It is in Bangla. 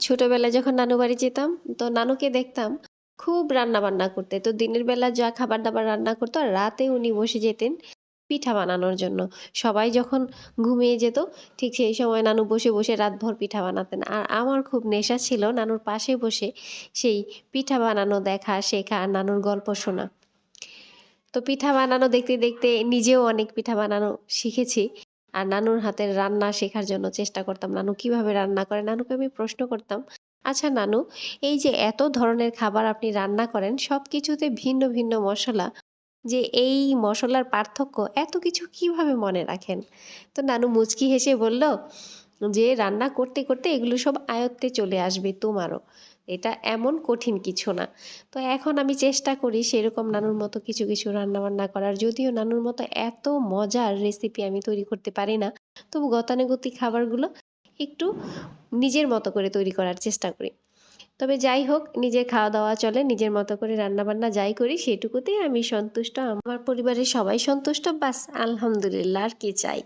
ছোটবেলায় যখন নানু বাড়ি যেতাম, তো নানুকে দেখতাম খুব রান্না বান্না করতে। তো দিনের বেলা যা খাবার দাবার রান্না করতো আর রাতে উনি বসে যেতেন পিঠা বানানোর জন্য। সবাই যখন ঘুমিয়ে যেত, ঠিক সেই সময় নানু বসে বসে রাতভর পিঠা বানাতেন। আর আমার খুব নেশা ছিল নানুর পাশে বসে সেই পিঠা বানানো দেখা, শেখা নানুর গল্প শোনা। তো পিঠা বানানো দেখতে দেখতে নিজেও অনেক পিঠা বানানো শিখেছি। আর নানুর হাতের রান্না শেখার জন্য চেষ্টা করতাম। নানু কীভাবে রান্না করে? নানুকে আমি প্রশ্ন করতাম আচ্ছা নানু, এই যে এত ধরনের খাবার আপনি রান্না করেন সব কিছুতে ভিন্ন ভিন্ন মশলা, যে এই মশলার পার্থক্য এত কিছু কীভাবে মনে রাখেন? তো নানু মুচকি হেসে বলল, যে রান্না করতে করতে এগুলো সব আয়ত্তে চলে আসবে তোমারও। এটা এমন কঠিন কিছু না। তো এখন আমি চেষ্টা করি সেরকম নানুর মতো কিছু কিছু রান্না বান্না করার। যদিও নানুর মতো এত মজার রেসিপি আমি তৈরি করতে পারি না, তবু গতানুগতিক খাবারগুলো একটু নিজের মতো করে তৈরি করার চেষ্টা করি। তবে যাই হোক, নিজের খাওয়া দাওয়া চলে, নিজের মতো করে রান্নাবান্না যাই করি, সেটুকুতেই আমি সন্তুষ্ট, আমার পরিবারের সবাই সন্তুষ্ট, বাস আলহামদুলিল্লাহ আর কি চাই।